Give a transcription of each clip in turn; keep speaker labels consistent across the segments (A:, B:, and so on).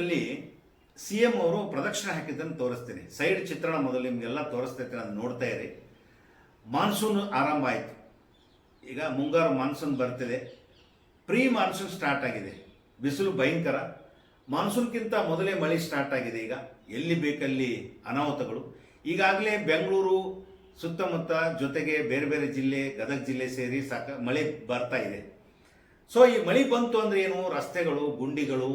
A: ಬೆಂಗಳೂರಿನಲ್ಲಿ C M ಅವರು ಪ್ರದಕ್ಷಿಣೆ ಹಾಕಿದ್ದನ್ನು ತೋರಿಸ್ತೀನಿ. ಸೈಡ್ ಚಿತ್ರಣ ಮೊದಲು ನಿಮಗೆಲ್ಲ ತೋರಿಸ್ತೈತೆ, ನಾನು ನೋಡ್ತಾ ಇರಿ. ಮಾನ್ಸೂನ್ ಆರಂಭ ಆಯಿತು. ಈಗ ಮುಂಗಾರು ಮಾನ್ಸೂನ್ ಬರ್ತಿದೆ. ಪ್ರೀ ಮಾನ್ಸೂನ್ ಸ್ಟಾರ್ಟ್ ಆಗಿದೆ. ಬಿಸಿಲು ಭಯಂಕರ. ಮಾನ್ಸೂನ್ಗಿಂತ ಮೊದಲೇ ಮಳೆ ಸ್ಟಾರ್ಟ್ ಆಗಿದೆ ಈಗ. ಎಲ್ಲಿ ಬೇಕಲ್ಲಿ ಅನಾಹುತಗಳು. ಈಗಾಗಲೇ ಬೆಂಗಳೂರು ಸುತ್ತಮುತ್ತ ಜೊತೆಗೆ ಬೇರೆ ಬೇರೆ ಜಿಲ್ಲೆ, ಗದಗ ಜಿಲ್ಲೆ ಸೇರಿ ಸಾಕ ಮಳೆ ಬರ್ತಾ ಇದೆ. ಸೊ ಈ ಮಳೆ ಬಂತು ಅಂದ್ರೆ ಏನು? ರಸ್ತೆಗಳು, ಗುಂಡಿಗಳು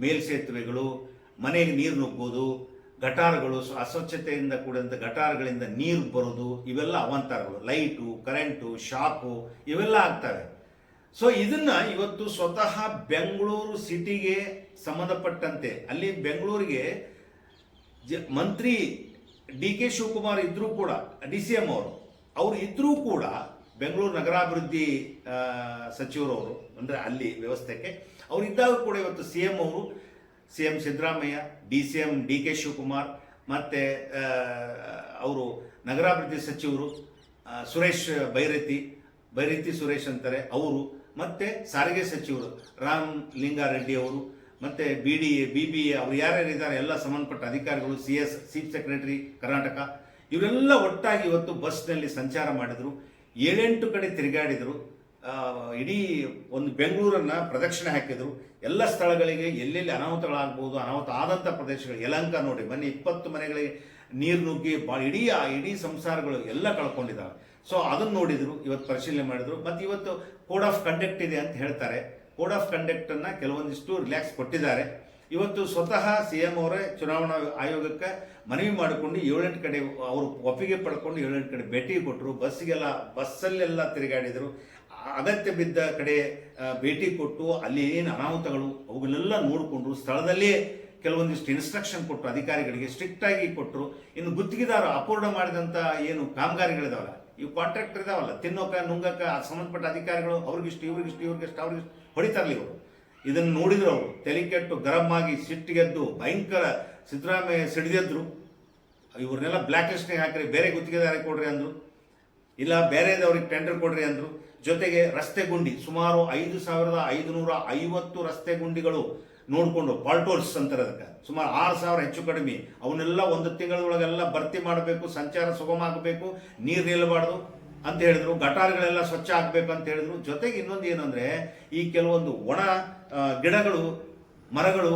A: ಮೇಲ್ಸೇತುವೆಗಳು ಮನೆಗೆ ನೀರು ನುಗ್ಗೋದು ಗಟಾರಗಳು ಸ್ವ- ಅಸ್ವಚ್ಛತೆಯಿಂದ ಕೂಡಿದಂಥ ಗಟಾರಗಳಿಂದ ನೀರು ಬರೋದು ಇವೆಲ್ಲ ಅವಾಂತರಗಳು. ಲೈಟು, ಕರೆಂಟು, ಶಾಕು, ಇವೆಲ್ಲ ಆಗ್ತವೆ. ಸೊ, ಇದನ್ನ ಇವತ್ತು ಸ್ವತಃ ಬೆಂಗಳೂರು ಸಿಟಿಗೆ ಸಂಬಂಧಪಟ್ಟಂತೆ, ಅಲ್ಲಿ ಬೆಂಗಳೂರಿಗೆ ಜ ಮಂತ್ರಿ ಡಿ ಕೆ ಶಿವಕುಮಾರ್ ಇದ್ದರೂ ಕೂಡ, ಡಿ ಸಿ ಎಂ ಅವರು ಅವರು ಇದ್ದರೂ ಕೂಡ ಬೆಂಗಳೂರು ನಗರಾಭಿವೃದ್ಧಿ ಸಚಿವರವರು ಅಂದರೆ ಅಲ್ಲಿ ವ್ಯವಸ್ಥೆಗೆ ಅವ್ರು ಇದ್ದಾಗ ಕೂಡ ಇವತ್ತು ಸಿ ಎಂ ಅವರು C M Siddaramaiah D C M D K Shivakumar, ಮತ್ತು ಅವರು ನಗರಾಭಿವೃದ್ಧಿ ಸಚಿವರು ಸುರೇಶ್ ಬೈರತಿ ಬೈರತಿ ಸುರೇಶ್ ಅಂತಾರೆ, ಅವರು, ಮತ್ತು ಸಾರಿಗೆ ಸಚಿವರು ರಾಮ್ ಲಿಂಗಾರೆಡ್ಡಿ ಅವರು, ಮತ್ತು B D A B B A ಅವರು ಯಾರ್ಯಾರು ಇದ್ದಾರೆ, ಎಲ್ಲ ಸಂಬಂಧಪಟ್ಟ ಅಧಿಕಾರಿಗಳು C S chief secretary Karnataka, ಇವರೆಲ್ಲ ಒಟ್ಟಾಗಿ ಇವತ್ತು ಬಸ್ನಲ್ಲಿ ಸಂಚಾರ ಮಾಡಿದರು. ಏಳೆಂಟು ಕಡೆ ತಿರುಗಾಡಿದರು. ಇಡೀ ಒಂದು ಬೆಂಗಳೂರನ್ನ ಪ್ರದಕ್ಷಿಣೆ ಹಾಕಿದ್ರು. ಎಲ್ಲ ಸ್ಥಳಗಳಿಗೆ ಎಲ್ಲೆಲ್ಲಿ ಅನಾಹುತಗಳಾಗ್ಬೋದು, ಅನಾಹುತ ಆದಂಥ ಪ್ರದೇಶಗಳು ಯಲಂಕ ನೋಡಿ, ಬನ್ನಿ, ಇಪ್ಪತ್ತು ಮನೆಗಳಿಗೆ ನೀರು ನುಗ್ಗಿ ಭಾಳ ಇಡೀ ಆ, ಇಡೀ ಸಂಸಾರಗಳು ಎಲ್ಲ ಕಳ್ಕೊಂಡಿದ್ದಾವೆ ಸೊ ಅದನ್ನು ನೋಡಿದ್ರು, ಇವತ್ತು ಪರಿಶೀಲನೆ ಮಾಡಿದ್ರು. ಮತ್ತು ಇವತ್ತು ಕೋಡ್ ಆಫ್ ಕಂಡಕ್ಟ್ ಇದೆ ಅಂತ ಹೇಳ್ತಾರೆ. ಕೋಡ್ ಆಫ್ ಕಂಡಕ್ಟನ್ನು ಕೆಲವೊಂದಿಷ್ಟು ರಿಲ್ಯಾಕ್ಸ್ ಕೊಟ್ಟಿದ್ದಾರೆ. ಇವತ್ತು ಸ್ವತಃ ಸಿ ಎಂ ಅವರೇ ಚುನಾವಣಾ ಆಯೋಗಕ್ಕೆ ಮನವಿ ಮಾಡಿಕೊಂಡು ಏಳೆಂಟು ಕಡೆ, ಅವರು ಒಪ್ಪಿಗೆ ಪಡ್ಕೊಂಡು ಏಳೆಂಟು ಕಡೆ ಭೇಟಿ ಕೊಟ್ಟರು ಬಸ್ಸಿಗೆಲ್ಲ, ಬಸ್ಸಲ್ಲೆಲ್ಲ ತಿರುಗಾಡಿದರು. ಅಗತ್ಯ ಬಿದ್ದ ಕಡೆ ಭೇಟಿ ಕೊಟ್ಟು ಅಲ್ಲಿ ಏನು ಅನಾಹುತಗಳು ಅವುಗಳೆಲ್ಲ ನೋಡಿಕೊಂಡ್ರು, ಸ್ಥಳದಲ್ಲೇ ಕೆಲವೊಂದಿಷ್ಟು ಇನ್ಸ್ಟ್ರಕ್ಷನ್ ಕೊಟ್ಟರು ಅಧಿಕಾರಿಗಳಿಗೆ ಸ್ಟ್ರಿಕ್ಟ್ ಆಗಿ ಕೊಟ್ಟರು ಇನ್ನು ಗುತ್ತಿಗೆದಾರ ಅಪೂರ್ಣ ಮಾಡಿದಂಥ ಏನು ಕಾಮಗಾರಿಗಳಿದಾವಲ್ಲ, ಇವು ಕಾಂಟ್ರಾಕ್ಟರ್ ಇದಾವಲ್ಲ, ತಿನ್ನೋಕ ನುಂಗಕ್ಕ ಸಂಬಂಧಪಟ್ಟ ಅಧಿಕಾರಿಗಳು ಅವ್ರಿಗಿಷ್ಟು, ಇವ್ರಿಗಿಷ್ಟು ಇವ್ರಿಗಿಷ್ಟು, ಅವ್ರಿಗಿಷ್ಟು ಹೊಡಿತಾರಲಿ ಇವರು. ಇದನ್ನು ನೋಡಿದ್ರು ಅವರು. ತಲೆ ಕೆಟ್ಟು ಗರಂ ಸಿಟ್ಟಿಗೆದ್ದು ಭಯಂಕರ ಸಿದ್ದರಾಮಯ್ಯ ಸಿಡಿದೆದ್ರು. ಇವ್ರನ್ನೆಲ್ಲ ಬ್ಲ್ಯಾಕ್ ಹಾಕಿ ಹಾಕ್ರಿ, ಬೇರೆ ಗುತ್ತಿಗೆದಾರಿಗೆ ಕೊಡ್ರಿ ಅಂದ್ರು. ಇಲ್ಲ, ಬೇರೆದವ್ರಿಗೆ ಟೆಂಡರ್ ಕೊಡ್ರಿ ಅಂದ್ರು. ಜೊತೆಗೆ ರಸ್ತೆ ಗುಂಡಿ, ಸುಮಾರು ಐದು ಸಾವಿರದ ಐದುನೂರ ಐವತ್ತು ರಸ್ತೆ ಗುಂಡಿಗಳು ನೋಡಿಕೊಂಡು ಪಾಲ್ಟೋಲ್ಸ್ ಅಂತಾರೆ ಅದಕ್ಕೆ ಸುಮಾರು ಆರು ಸಾವಿರ ಹೆಚ್ಚು ಕಡಿಮೆ. ಅವನ್ನೆಲ್ಲ ಒಂದು ತಿಂಗಳೊಳಗೆಲ್ಲ ಭರ್ತಿ ಮಾಡಬೇಕು, ಸಂಚಾರ ಸುಗಮ ಆಗಬೇಕು, ನೀರು ನಿಲ್ಲಬಾರ್ದು ಅಂತ ಹೇಳಿದ್ರು, ಗಟಾರಗಳೆಲ್ಲ ಸ್ವಚ್ಛ ಆಗಬೇಕು ಅಂತ ಹೇಳಿದ್ರು. ಜೊತೆಗೆ ಇನ್ನೊಂದು ಏನಂದರೆ, ಈ ಕೆಲವೊಂದು ಒಣ ಗಿಡಗಳು, ಮರಗಳು,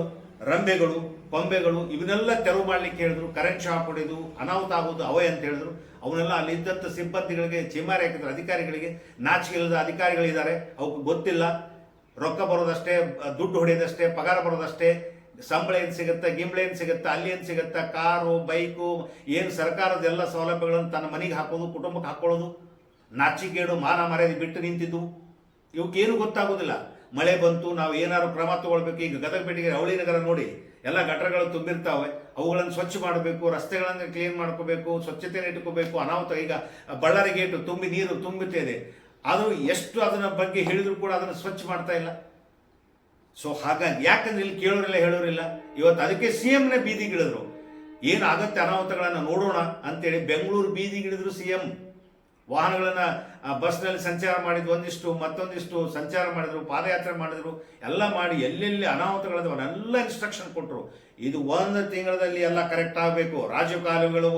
A: ರಂಬೆಗಳು ಕೊಂಬೆಗಳು, ಇವನ್ನೆಲ್ಲ ತೆರವು ಮಾಡಲಿಕ್ಕೆ ಹೇಳಿದ್ರು. ಕರೆಂಟ್ ಶಾಕ್ ಹೊಡೆದು, ಅನಾಹುತ ಆಗೋದು ಅವೇ ಅಂತ ಹೇಳಿದ್ರು. ಅವನ್ನೆಲ್ಲ ಅಲ್ಲಿ ಇದ್ದಂಥ ಸಿಬ್ಬಂದಿಗಳಿಗೆ ಚೀಮಾರಿ ಹಾಕಿದ್ರು ಅಧಿಕಾರಿಗಳಿಗೆ ನಾಚಿಕೆ ಇಲ್ಲದ ಅಧಿಕಾರಿಗಳಿದ್ದಾರೆ. ಅವಕ್ಕೆ ಗೊತ್ತಿಲ್ಲ. ರೊಕ್ಕ ಬರೋದಷ್ಟೇ, ದುಡ್ಡು ಹೊಡೆಯೋದಷ್ಟೇ, ಪಗಾರ ಬರೋದಷ್ಟೇ. ಸಂಬಳ ಏನು ಸಿಗುತ್ತೆ, ಗಿಂಬಳ ಏನು ಸಿಗುತ್ತೆ, ಅಲ್ಲಿ ಏನು ಸಿಗುತ್ತೆ, ಕಾರು, ಬೈಕು, ಏನು ಸರ್ಕಾರದ ಎಲ್ಲ ಸೌಲಭ್ಯಗಳನ್ನು ತನ್ನ ಮನೆಗೆ ಹಾಕೋದು, ಕುಟುಂಬಕ್ಕೆ ಹಾಕೊಳ್ಳೋದು ನಾಚಿಕೇಡು ಮಾನ ಮರ್ಯಾದೆ ಬಿಟ್ಟು ನಿಂತಿದ್ದು. ಇವಕ್ಕೇನು ಗೊತ್ತಾಗೋದಿಲ್ಲ. ಮಳೆ ಬಂತು, ನಾವು ಏನಾದ್ರು ಕ್ರಮ ತಗೊಳ್ಬೇಕು. ಈಗ ಗದಗ ಪೇಟೆಗೆ ಅವಳಿ ನಗರ ನೋಡಿ, ಎಲ್ಲ ಗಟ್ಟರಗಳು ತುಂಬಿರ್ತಾವೆ. ಅವುಗಳನ್ನು ಸ್ವಚ್ಛ ಮಾಡಬೇಕು, ರಸ್ತೆಗಳನ್ನು ಕ್ಲೀನ್ ಮಾಡ್ಕೋಬೇಕು ಸ್ವಚ್ಛತೆಯನ್ನು ಇಟ್ಕೋಬೇಕು, ಅನಾಹುತ. ಈಗ ಬಳ್ಳಾರಿ ಗೇಟು ತುಂಬಿ ನೀರು ತುಂಬುತ್ತಿದೆ ಆದರೂ ಎಷ್ಟು ಅದನ್ನ ಬಗ್ಗೆ ಹೇಳಿದ್ರು ಕೂಡ ಅದನ್ನು ಸ್ವಚ್ಛ ಮಾಡ್ತಾ ಇಲ್ಲ. ಸೊ ಹಾಗಾಗಿ ಯಾಕಂದ್ರೆ ಇಲ್ಲಿ ಕೇಳೋರಿಲ್ಲ ಹೇಳೋರಿಲ್ಲ. ಇವತ್ತು ಅದಕ್ಕೆ ಸಿ ಎಂನೇ ಬೀದಿಗಿಳಿದ್ರು ಏನು ಆಗತ್ತೆ ಅನಾಹುತಗಳನ್ನು ನೋಡೋಣ ಅಂತೇಳಿ ಬೆಂಗಳೂರು ಬೀದಿಗಿಳಿದ್ರು ಸಿ ಎಂ ವಾಹನಗಳನ್ನ ಬಸ್ನಲ್ಲಿ ಸಂಚಾರ ಮಾಡಿದ್ದು ಒಂದಿಷ್ಟು, ಮತ್ತೊಂದಿಷ್ಟು ಸಂಚಾರ ಮಾಡಿದ್ರು, ಪಾದಯಾತ್ರೆ ಮಾಡಿದ್ರು, ಎಲ್ಲ ಮಾಡಿ ಎಲ್ಲೆಲ್ಲಿ ಅನಾಹುತಗಳಾದವು, ಅವನ್ನೆಲ್ಲ ಇನ್ಸ್ಟ್ರಕ್ಷನ್ ಕೊಟ್ಟರು ಇದು ಒಂದು ತಿಂಗಳಲ್ಲಿ ಎಲ್ಲ ಕರೆಕ್ಟ್ ಆಗಬೇಕು. ರಾಜಕಾಲುವೆಗಳು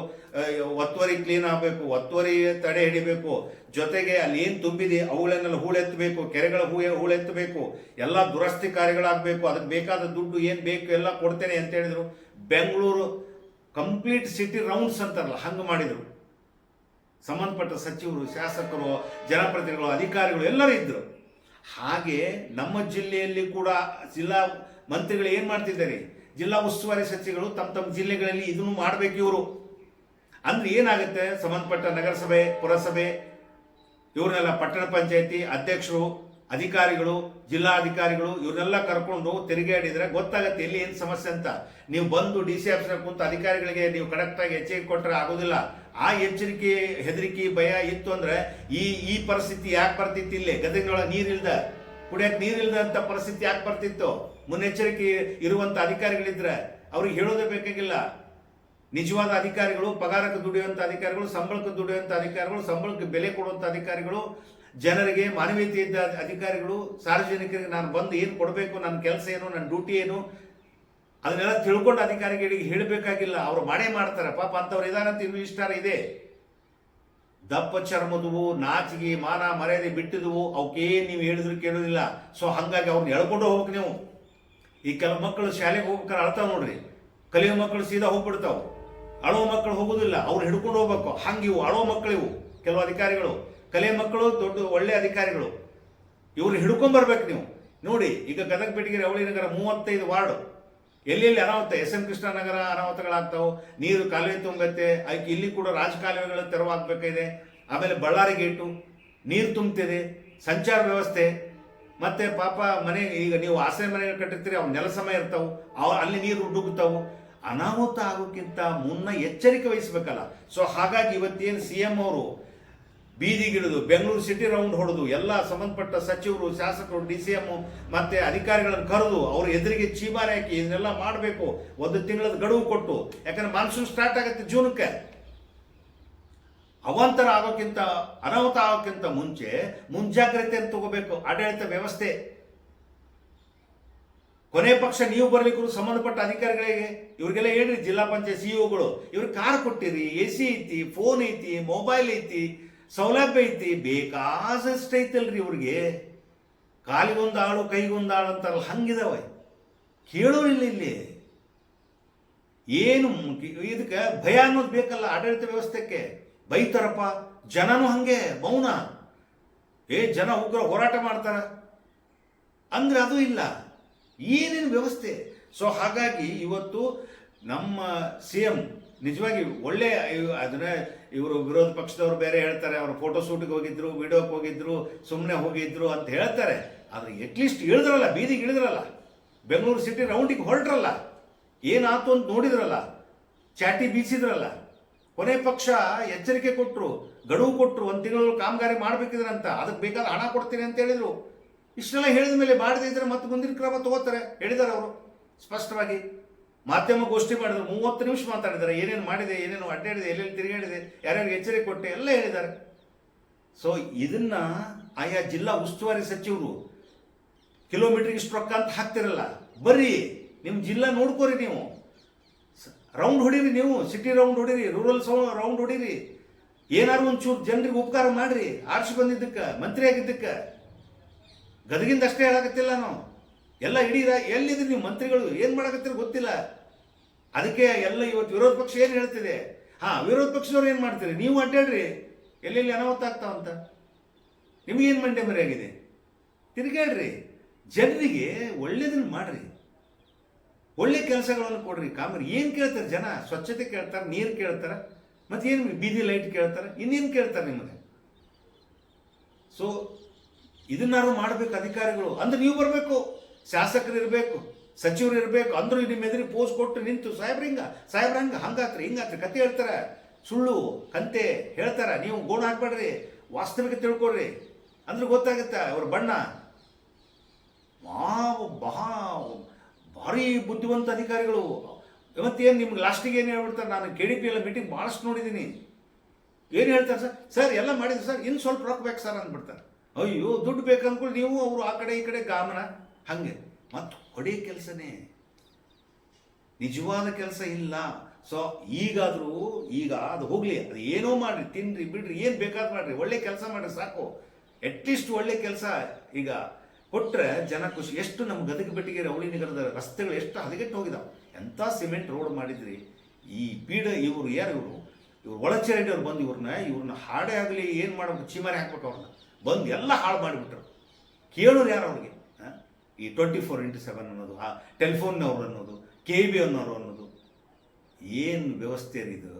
A: ಒತ್ತುವರಿ ಕ್ಲೀನ್ ಆಗಬೇಕು, ಒತ್ತುವರಿ ತಡೆ ಹಿಡಿಬೇಕು. ಜೊತೆಗೆ ಅಲ್ಲಿ ಏನು ತುಂಬಿದೆ, ಅವುಗಳನ್ನೆಲ್ಲ ಹೂಳೆತ್ತಬೇಕು ಕೆರೆಗಳ ಹೂ ಹೂಳೆತ್ತಬೇಕು ಎಲ್ಲ ದುರಸ್ತಿ ಕಾರ್ಯಗಳಾಗಬೇಕು, ಅದಕ್ಕೆ ಬೇಕಾದ ದುಡ್ಡು ಏನು ಬೇಕು ಎಲ್ಲ ಕೊಡ್ತೇನೆ ಅಂತ ಹೇಳಿದರು. ಬೆಂಗಳೂರು ಕಂಪ್ಲೀಟ್ ಸಿಟಿ ರೌಂಡ್ಸ್ ಅಂತಾರಲ್ಲ, ಹಂಗೆ ಮಾಡಿದರು. ಸಂಬಂಧಪಟ್ಟ ಸಚಿವರು, ಶಾಸಕರು, ಜನಪ್ರತಿನಿಧಿಗಳು, ಅಧಿಕಾರಿಗಳು ಎಲ್ಲರೂ ಇದ್ದರು ಹಾಗೆ ನಮ್ಮ ಜಿಲ್ಲೆಯಲ್ಲಿ ಕೂಡ ಜಿಲ್ಲಾ ಮಂತ್ರಿಗಳು ಏನು ಮಾಡ್ತಿದ್ದಾರೆ? ಜಿಲ್ಲಾ ಉಸ್ತುವಾರಿ ಸಚಿವರು ತಮ್ಮ ತಮ್ಮ ಜಿಲ್ಲೆಗಳಲ್ಲಿ ಇದನ್ನು ಮಾಡಬೇಕು ಇವರು. ಅಂದರೆ ಏನಾಗುತ್ತೆ? ಸಂಬಂಧಪಟ್ಟ ನಗರಸಭೆ, ಪುರಸಭೆ, ಇವ್ರನ್ನೆಲ್ಲ ಪಟ್ಟಣ ಪಂಚಾಯತಿ ಅಧ್ಯಕ್ಷರು ಅಧಿಕಾರಿಗಳು, ಜಿಲ್ಲಾಧಿಕಾರಿಗಳು ಇವ್ರನ್ನೆಲ್ಲ ಕರ್ಕೊಂಡು ತೆರಿಗೆ ಆಡಿದರೆ ಗೊತ್ತಾಗತ್ತೆ ಎಲ್ಲಿ ಏನು ಸಮಸ್ಯೆ ಅಂತ. ನೀವು ಬಂದು ಡಿ ಸಿ ಆಫೀಸ್ನಾಗ ಕುಂತ ಅಧಿಕಾರಿಗಳಿಗೆ ನೀವು ಕರೆಕ್ಟಾಗಿ ಎಚ್ಚರಿಕೆ ಕೊಟ್ಟರೆ ಆಗೋದಿಲ್ಲ. ಆ ಎಚ್ಚರಿಕೆ, ಹೆದರಿಕೆ, ಭಯ ಇತ್ತು ಅಂದ್ರೆ ಈ ಈ ಪರಿಸ್ಥಿತಿ ಯಾಕೆ ಬರ್ತಿತ್ತು ಇಲ್ಲಿ? ಗದಗಿನೊಳಗೆ ನೀರಿಲ್ದ ಕುಡಿಯಕ್ಕೆ ಅಂತ ಪರಿಸ್ಥಿತಿ ಯಾಕೆ ಬರ್ತಿತ್ತು? ಮುನ್ನೆಚ್ಚರಿಕೆ ಇರುವಂತ ಅಧಿಕಾರಿಗಳಿದ್ರೆ ಅವ್ರಿಗೆ ಹೇಳೋದೇ ಬೇಕಾಗಿಲ್ಲ. ನಿಜವಾದ ಅಧಿಕಾರಿಗಳು, ಪಗಾರಕ್ಕೆ ದುಡಿಯುವಂತ ಅಧಿಕಾರಿಗಳು, ಸಂಬಳಕ್ಕೆ ದುಡಿಯುವಂತ ಅಧಿಕಾರಿಗಳು, ಸಂಬಳಕ್ಕೆ ಬೆಲೆ ಕೊಡುವಂತ ಅಧಿಕಾರಿಗಳು ಜನರಿಗೆ ಮಾನವೀಯತೆ ಇದ್ದ ಅಧಿಕಾರಿಗಳು, ಸಾರ್ವಜನಿಕರಿಗೆ ನಾನು ಬಂದು ಏನು ಕೊಡಬೇಕು, ನನ್ನ ಕೆಲಸ ಏನು, ನನ್ನ ಡ್ಯೂಟಿ ಏನು, ಅದನ್ನೆಲ್ಲ ತಿಳ್ಕೊಂಡು ಅಧಿಕಾರಿಗಳಿಗೆ ಹೇಳಬೇಕಾಗಿಲ್ಲ. ಅವರು ಮಾಡೇ ಮಾಡ್ತಾರೆ. ಪಾಪ ಅಂಥವ್ರು ಇದಾರಂತ ಇನ್ನೂ ಇಷ್ಟಾರ ಇದೆ. ದಪ್ಪ ಚರ್ಮದವು, ನಾಚಿಗೆ, ಮಾನ, ಮರ್ಯಾದೆ ಬಿಟ್ಟಿದ್ವು. ಅವಕ್ಕೇನು ನೀವು ಹೇಳಿದ್ರು ಕೇಳೋದಿಲ್ಲ. ಸೊ ಹಾಗಾಗಿ ಅವ್ರನ್ನ ಎಳ್ಕೊಂಡು ಹೋಗ್ಬೇಕು ನೀವು. ಈ ಕೆಲವು ಮಕ್ಕಳು ಶಾಲೆಗೆ ಹೋಗ್ಬೇಕಾರೆ ಅಳ್ತಾವ ನೋಡ್ರಿ. ಕಲಿಯೋ ಮಕ್ಕಳು ಸೀದಾ ಹೋಗ್ಬಿಡ್ತಾವೆ. ಅಳೋ ಮಕ್ಕಳು ಹೋಗೋದಿಲ್ಲ. ಅವ್ರು ಹಿಡ್ಕೊಂಡು ಹೋಗ್ಬೇಕು. ಹಂಗೆ ಇವು ಅಳೋ ಮಕ್ಕಳಿವು, ಕೆಲವು ಅಧಿಕಾರಿಗಳು. ಕಲಿಯೋ ಮಕ್ಕಳು, ದೊಡ್ಡ ಒಳ್ಳೆ ಅಧಿಕಾರಿಗಳು. ಇವ್ರು ಹಿಡ್ಕೊಂಬರ್ಬೇಕು ನೀವು. ನೋಡಿ, ಈಗ ಗದಗ, ಬೆಟಗಿರಿ ಅವಳಿ ನಗರ ಮೂವತ್ತೈದು ವಾರ್ಡು. ಎಲ್ಲೆಲ್ಲಿ ಅನಾಹುತ? ಎಸ್ ಎಂ ಕೃಷ್ಣ ನಗರ ಅನಾಹುತಗಳಾಗ್ತಾವೆ. ನೀರು ಕಾಲುವೆ ತುಂಬತ್ತೆ ಅದಕ್ಕೆ ಇಲ್ಲಿ ಕೂಡ ರಾಜಕಾಲುವೆಗಳು ತೆರವಾಗಬೇಕಾಗಿದೆ. ಆಮೇಲೆ ಬಳ್ಳಾರಿ ಗೇಟು. ನೀರು ತುಂಬ್ತಿದೆ. ಸಂಚಾರ ವ್ಯವಸ್ಥೆ. ಮತ್ತೆ ಪಾಪ ಮನೆ, ಈಗ ನೀವು ಆಸೆ ಮನೆ ಕಟ್ಟಿರ್ತೀರಿ, ಅವು ನೆಲಸಮ ಇರ್ತಾವೆ. ಅವ ಅಲ್ಲಿ ನೀರು ಡುಗ್ತಾವು ಅನಾಹುತ ಆಗೋಕ್ಕಿಂತ ಮುನ್ನ ಎಚ್ಚರಿಕೆ ವಹಿಸಬೇಕಲ್ಲ. ಸೊ ಹಾಗಾಗಿ ಇವತ್ತೇನು ಸಿ ಎಂ ಅವರು ಬೀದಿಗಿಳಿದು ಬೆಂಗಳೂರು ಸಿಟಿ ರೌಂಡ್ ಹೊಡೆದು ಎಲ್ಲ ಸಂಬಂಧಪಟ್ಟ ಸಚಿವರು, ಶಾಸಕರು, ಡಿ ಸಿ ಎಂ ಮತ್ತೆ ಅಧಿಕಾರಿಗಳನ್ನು ಕರೆದು ಅವ್ರ ಎದುರಿಗೆ ಚೀಮಾರಿ ಹಾಕಿ ಇದನ್ನೆಲ್ಲ ಮಾಡಬೇಕು. ಒಂದು ತಿಂಗಳ ಗಡುವು ಕೊಟ್ಟು. ಯಾಕಂದ್ರೆ ಮಾನ್ಸೂನ್ ಸ್ಟಾರ್ಟ್ ಆಗುತ್ತೆ ಜೂನ್ಕ್ಕೆ ಅವಾಂತರ ಆಗೋಕ್ಕಿಂತ, ಅನಾಹುತ ಆಗೋಕ್ಕಿಂತ ಮುಂಚೆ ಮುಂಜಾಗ್ರತೆಯನ್ನು ತಗೋಬೇಕು. ಆಡಳಿತ ವ್ಯವಸ್ಥೆ. ಕೊನೆ ಪಕ್ಷ ನೀವು ಬರ್ಲಿಕ್ಕೂ ಸಂಬಂಧಪಟ್ಟ ಅಧಿಕಾರಿಗಳಿಗೆ ಇವರಿಗೆಲ್ಲ ಹೇಳ್ರಿ, ಜಿಲ್ಲಾ ಪಂಚಾಯತ್ ಸಿಇಒಗಳು ಇವ್ರಿಗೆ ಕಾರ್ ಕೊಟ್ಟಿರಿ, ಎ ಸಿ ಐತಿ, ಫೋನ್ ಐತಿ, ಮೊಬೈಲ್ ಐತಿ. ಸೌಲಭ್ಯ ಐತಿ, ಬೇಕಾದಷ್ಟು ಐತಲ್ರಿ ಇವ್ರಿಗೆ. ಕಾಲಿಗೊಂದು ಆಳು, ಕೈಗೊಂದು ಆಳು ಅಂತಾರಲ್ಲ, ಹಂಗಿದಾವೆ ಕೇಳೋರಿಲ್ಲ ಇಲ್ಲಿ ಏನು ಇದಕ್ಕೆ ಭಯ ಅನ್ನೋದು ಬೇಕಲ್ಲ ಆಡಳಿತ ವ್ಯವಸ್ಥೆಗೆ ಬೈತಾರಪ್ಪ, ಜನನೂ ಹಂಗೆ, ಮೌನ. ಏ, ಜನ ಉಗ್ರ ಹೋರಾಟ ಮಾಡ್ತಾರ. ಅಂದ್ರೆ ಅದು ಇಲ್ಲ. ಏನೇನು ವ್ಯವಸ್ಥೆ? ಸೊ ಹಾಗಾಗಿ ಇವತ್ತು ನಮ್ಮ ಸಿ ಎಂ ನಿಜವಾಗಿ ಒಳ್ಳೆ ಅದನ್ನ ಇವರು ವಿರೋಧ ಪಕ್ಷದವ್ರು ಬೇರೆ ಹೇಳ್ತಾರೆ, ಅವರು ಫೋಟೋ ಶೂಟ್ಗೆ ಹೋಗಿದ್ರು ವಿಡಿಯೋಕ್ಕೆ ಹೋಗಿದ್ರು ಸುಮ್ಮನೆ ಹೋಗಿದ್ರು ಅಂತ ಹೇಳ್ತಾರೆ. ಆದರೆ ಅಟ್ಲೀಸ್ಟ್ ಇಳಿದ್ರಲ್ಲ, ಬೀದಿಗೆ ಇಳಿದ್ರಲ್ಲ. ಬೆಂಗಳೂರು ಸಿಟಿ ರೌಂಡಿಗೆ ಹೊರಟ್ರಲ್ಲ. ಏನಾಯ್ತು ಅಂತ ನೋಡಿದ್ರಲ್ಲ. ಚಾಟಿ ಬೀಸಿದ್ರಲ್ಲ. ಕೊನೆ ಪಕ್ಷ ಎಚ್ಚರಿಕೆ ಕೊಟ್ಟರು ಗಡುವು ಕೊಟ್ಟರು ಒಂದು ತಿಂಗಳು ಕಾಮಗಾರಿ ಮಾಡಬೇಕಿದ್ರಂತ. ಅದಕ್ಕೆ ಬೇಕಾದ ಹಣ ಕೊಡ್ತೀನಿ ಅಂತ ಹೇಳಿದರು. ಇಷ್ಟೆಲ್ಲ ಹೇಳಿದ ಮೇಲೆ ಮಾಡದೇ ಇದ್ರೆ ಮತ್ತೆ ಮುಂದಿನ ಕ್ರಮ ತಗೋತಾರೆ ಹೇಳಿದ್ದಾರೆ ಅವರು. ಸ್ಪಷ್ಟವಾಗಿ. ಮಾಧ್ಯಮ ಗೋಷ್ಠಿ ಮಾಡಿದ್ರು, ಮೂವತ್ತು ನಿಮಿಷ ಮಾತಾಡಿದ್ದಾರೆ, ಏನೇನು ಮಾಡಿದೆ, ಏನೇನು ಅಡ್ಡಾಡಿದೆ, ಎಲ್ಲೆಲ್ಲಿ ತಿರುಗಾಡಿದೆ ಯಾರ್ಯಾರಿಗೆ ಎಚ್ಚರಿಕೆ ಕೊಟ್ಟೆ, ಎಲ್ಲ ಹೇಳಿದ್ದಾರೆ. ಸೊ ಇದನ್ನ ಆಯಾ ಜಿಲ್ಲಾ ಉಸ್ತುವಾರಿ ಸಚಿವರು ಕಿಲೋಮೀಟ್ರಿಗೆ ಇಷ್ಟು ರೊಕ್ಕ ಅಂತ ಹಾಕ್ತಿರಲ್ಲ, ಬರ್ರಿ ನಿಮ್ಮ ಜಿಲ್ಲಾ ನೋಡ್ಕೋರಿ ನೀವು. ರೌಂಡ್ ಹೊಡೀರಿ ನೀವು ಸಿಟಿ ರೌಂಡ್ ಹೊಡೀರಿ ರೂರಲ್ ರೌಂಡ್ ಹೊಡೀರಿ. ಏನಾರು ಒಂಚೂರು ಜನರಿಗೆ ಉಪಕಾರ ಮಾಡ್ರಿ, ಆರ್ಸಿ ಬಂದಿದ್ದಕ್ಕೆ, ಮಂತ್ರಿ ಆಗಿದ್ದಕ್ಕೆ. ಗದಗಿಂದ ಅಷ್ಟೇ ಹೇಳಕತ್ತಿಲ್ಲ ನಾವು. ಎಲ್ಲ ಇಡೀ ಎಲ್ಲಿದ್ರೆ ನೀವು ಮಂತ್ರಿಗಳು? ಏನು ಮಾಡಕತ್ತೀರ ಗೊತ್ತಿಲ್ಲ. ಅದಕ್ಕೆ ಎಲ್ಲ ಇವತ್ತು ವಿರೋಧ ಪಕ್ಷ ಏನು ಹೇಳ್ತಿದೆ? ಹಾ, ವಿರೋಧ ಪಕ್ಷದವ್ರು ಏನು ಮಾಡ್ತೀರಿ? ನೀವು ಅಡ್ಡಾಡ್ರಿ. ಎಲ್ಲೆಲ್ಲಿ ಅನಾಹುತ ಆಗ್ತಾವಂತ ನಿಮಗೇನು ಮಂಡ್ಯ ಮರೆಯಾಗಿದೆ ತಿರ್ಗಾಡ್ರಿ ಜನರಿಗೆ ಒಳ್ಳೇದನ್ನ ಮಾಡ್ರಿ. ಒಳ್ಳೆ ಕೆಲಸಗಳನ್ನು ಕೊಡ್ರಿ. ಕಾಮರಿ, ಏನು ಕೇಳ್ತಾರೆ ಜನ? ಸ್ವಚ್ಛತೆ ಕೇಳ್ತಾರೆ, ನೀರು ಕೇಳ್ತಾರೆ ಮತ್ತೇನು ಬೀದಿ ಲೈಟ್ ಕೇಳ್ತಾರೆ, ಇನ್ನೇನು ಕೇಳ್ತಾರೆ ನಿಮಗೆ? ಸೊ ಇದನ್ನಾರು ಮಾಡಬೇಕು ಅಧಿಕಾರಿಗಳು. ಅಂದ್ರೆ ನೀವು ಬರಬೇಕು. ಶಾಸಕರು ಇರಬೇಕು ಸಚಿವರು ಇರಬೇಕು ಅಂದ್ರೂ ನಿಮ್ಮ ಎದುರಿಗೆ ಪೋಸ್ ಕೊಟ್ಟು ನಿಂತು, ಸಾಹೇಬ್ರ ಹಿಂಗ, ಸಾಹೇಬ್ರ ಹಂಗ, ಹಂಗಾತ್ರಿ, ಹಿಂಗಾತ್ರಿ ಕತೆ ಹೇಳ್ತಾರೆ, ಸುಳ್ಳು, ಕಂತೆ ಹೇಳ್ತಾರೆ, ನೀವು ಗೋಣ ಹಾಕ್ಬೇಡ್ರಿ, ವಾಸ್ತವಿಕ ತಿಳ್ಕೊಡ್ರಿ ಅಂದ್ರೆ ಗೊತ್ತಾಗುತ್ತೆ, ಅವ್ರ ಬಣ್ಣ? ಮಾವು ಬಹಾ ಭಾರಿ ಬುದ್ಧಿವಂತ ಅಧಿಕಾರಿಗಳು. ಇವತ್ತೇನು ನಿಮ್ಗೆ ಲಾಸ್ಟಿಗೆ ಏನು ಹೇಳ್ಬಿಡ್ತಾರೆ? ನಾನು ಕೆ ಡಿ ಪಿ ಎಲ್ಲ ಮೀಟಿಂಗ್ ಭಾಳಷ್ಟು ನೋಡಿದ್ದೀನಿ. ಏನು ಹೇಳ್ತಾರೆ ಸರ್? ಸರ್, ಎಲ್ಲ ಮಾಡಿದ್ರು ಸರ್ ಇನ್ನು ಸ್ವಲ್ಪ ರೊಕ್ಕ ಬೇಕು ಸರ್ ಅಂದ್ಬಿಡ್ತಾರೆ. ಅಯ್ಯೋ, ದುಡ್ಡು ಬೇಕು ಅಂದ್ಕೊಂಡು ನೀವು ಅವರು ಆ ಕಡೆ ಈ ಕಡೆ ಗಮನ ಹಂಗೆ ಮತ್ತು ಹೊಡೆ ಕೆಲಸನೇ. ನಿಜವಾದ ಕೆಲಸ ಇಲ್ಲ. ಸೊ ಈಗಾದರೂ, ಈಗ ಅದು ಹೋಗಲಿ, ಅದು ಏನೋ ಮಾಡಿರಿ ತಿನ್ನಿರಿ ಬಿಡ್ರಿ, ಏನು ಬೇಕಾದ್ರೂ ಮಾಡಿರಿ, ಒಳ್ಳೆ ಕೆಲಸ ಮಾಡ್ರಿ, ಸಾಕು. ಅಟ್ಲೀಸ್ಟ್ ಒಳ್ಳೆ ಕೆಲಸ ಈಗ ಕೊಟ್ಟರೆ ಜನ ಖುಷಿ. ಎಷ್ಟು ನಮ್ಮ ಗದಗ ಬೆಟ್ಟಿಗೆ ಅವಳಿ ನಗರದ ರಸ್ತೆಗಳು ಎಷ್ಟು ಹದಗೆಟ್ಟು ಹೋಗಿದಾವೆ. ಎಂಥ ಸಿಮೆಂಟ್ ರೋಡ್ ಮಾಡಿದ್ರಿ. ಈ ಪೀಡ ಇವರು ಯಾರು ಇವರು? ಇವ್ರು ಒಳಚರಂಡಿ ಅವ್ರು ಬಂದು ಇವ್ರನ್ನ ಇವ್ರನ್ನ ಹಾಡೇ ಆಗಲಿ, ಏನು ಮಾಡಬೇಕು, ಚೀಮಾರಿ ಹಾಕ್ಬೇಕು ಅವ್ರನ್ನ ಬಂದು ಎಲ್ಲ ಹಾಳು ಮಾಡಿಬಿಟ್ರು. ಕೇಳೋರು ಯಾರು ಅವ್ರಿಗೆ? ಈ ಟ್ವೆಂಟಿ ಫೋರ್ ಇಂಟು ಸೆವೆನ್ ಅನ್ನೋದು, ಆ ಟೆಲಿಫೋನ್ನವರು ಅನ್ನೋದು ಕೆ ಬಿ ಅನ್ನೋರು ಅನ್ನೋದು, ಏನು ವ್ಯವಸ್ಥೆ ಇದು?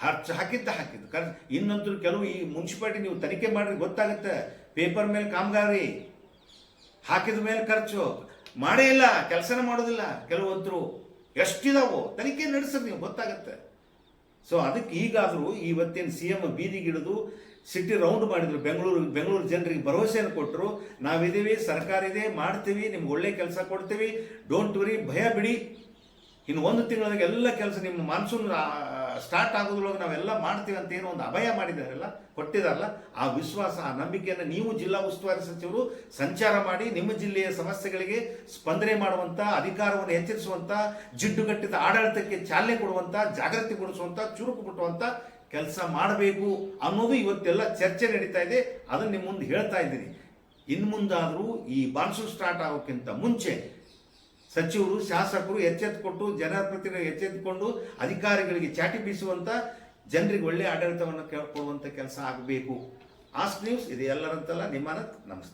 A: ಖರ್ಚು ಹಾಕಿದ್ದ ಹಾಕಿದ್ದು. ಖರ್ಚು ಇನ್ನಂತೂ ಕೆಲವು ಈ ಮುನ್ಸಿಪಾಲ್ಟಿ ನೀವು ತನಿಖೆ ಮಾಡಿದ್ರೆ ಗೊತ್ತಾಗುತ್ತೆ. ಪೇಪರ್ ಮೇಲೆ ಕಾಮಗಾರಿ, ಹಾಕಿದ ಮೇಲೆ ಖರ್ಚು. ಮಾಡೇ ಇಲ್ಲ, ಕೆಲಸನ ಮಾಡೋದಿಲ್ಲ. ಕೆಲವಂತರು ಎಷ್ಟಿದಾವೋ, ತನಿಖೆ ನಡೆಸ್ರಿ ನೀವು ಗೊತ್ತಾಗುತ್ತೆ. ಸೊ ಅದಕ್ಕೆ ಈಗಾದರೂ ಇವತ್ತೇನು ಸಿ ಎಂ ಬೀದಿಗಿಳಿದು ಸಿಟಿ ರೌಂಡ್ ಮಾಡಿದ್ರು. ಬೆಂಗಳೂರು ಬೆಂಗಳೂರು ಜನರಿಗೆ ಭರವಸೆಯನ್ನು ಕೊಟ್ಟರು. ನಾವಿದ್ದೀವಿ, ಸರ್ಕಾರ ಇದೆ, ಮಾಡ್ತೀವಿ, ನಿಮ್ಗೆ ಒಳ್ಳೆ ಕೆಲಸ ಕೊಡ್ತೀವಿ. ಡೋಂಟ್ ವರಿ ಭಯ ಬಿಡಿ. ಇನ್ನು ಒಂದು ತಿಂಗಳಿಗೆ ಎಲ್ಲ ಕೆಲಸ ನಿಮ್ಮ ಮಾನ್ಸೂನ್ ಸ್ಟಾರ್ಟ್ ಆಗೋದ್ರೊಳಗೆ ನಾವೆಲ್ಲ ಮಾಡ್ತೀವಿ ಅಂತ ಏನೋ ಒಂದು ಅಭಯ ಮಾಡಿದಾರಲ್ಲ, ಕೊಟ್ಟಿದಾರಲ್ಲ, ಆ ವಿಶ್ವಾಸ, ಆ ನಂಬಿಕೆಯನ್ನು ನೀವು ಜಿಲ್ಲಾ ಉಸ್ತುವಾರಿ ಸಚಿವರು ಸಂಚಾರ ಮಾಡಿ, ನಿಮ್ಮ ಜಿಲ್ಲೆಯ ಸಮಸ್ಯೆಗಳಿಗೆ ಸ್ಪಂದನೆ ಮಾಡುವಂಥ ಅಧಿಕಾರವನ್ನು ಹೆಚ್ಚಿಸುವಂತ ಜಿಡ್ಡುಗಟ್ಟಿದ ಆಡಳಿತಕ್ಕೆ ಚಾಲನೆ ಕೊಡುವಂಥ ಜಾಗೃತಿಗೊಳಿಸುವಂಥ ಚುರುಕು ಮುಟ್ಟುವಂತ ಕೆಲಸ ಮಾಡಬೇಕು ಅನ್ನೋದು ಇವತ್ತೆಲ್ಲ ಚರ್ಚೆ ನಡೀತಾ ಇದೆ. ಅದನ್ನು ನಿಮ್ಮ ಮುಂದೆ ಹೇಳ್ತಾ ಇದ್ದೀನಿ. ಇನ್ನು ಮುಂದಾದರೂ ಈ ಬಾನ್ಸು ಸ್ಟಾರ್ಟ್ ಆಗೋಕ್ಕಿಂತ ಮುಂಚೆ ಸಚಿವರು, ಶಾಸಕರು ಎಚ್ಚೆತ್ತುಕೊಟ್ಟು ಜನಪ್ರತಿನಿಧಿ ಎಚ್ಚೆತ್ತುಕೊಂಡು ಅಧಿಕಾರಿಗಳಿಗೆ ಚಾಟಿ ಬೀಸುವಂಥ ಜನರಿಗೆ ಒಳ್ಳೆಯ ಆಡಳಿತವನ್ನು ಕೇಳ್ಕೊಳ್ಳುವಂಥ ಕೆಲಸ ಆಗಬೇಕು. ಆಸ್ಟ್ ನ್ಯೂಸ್, ಇದು ಎಲ್ಲರಂತಲ್ಲ ನಿಮ್ಮನ ನಮಸ್ಕಾರ.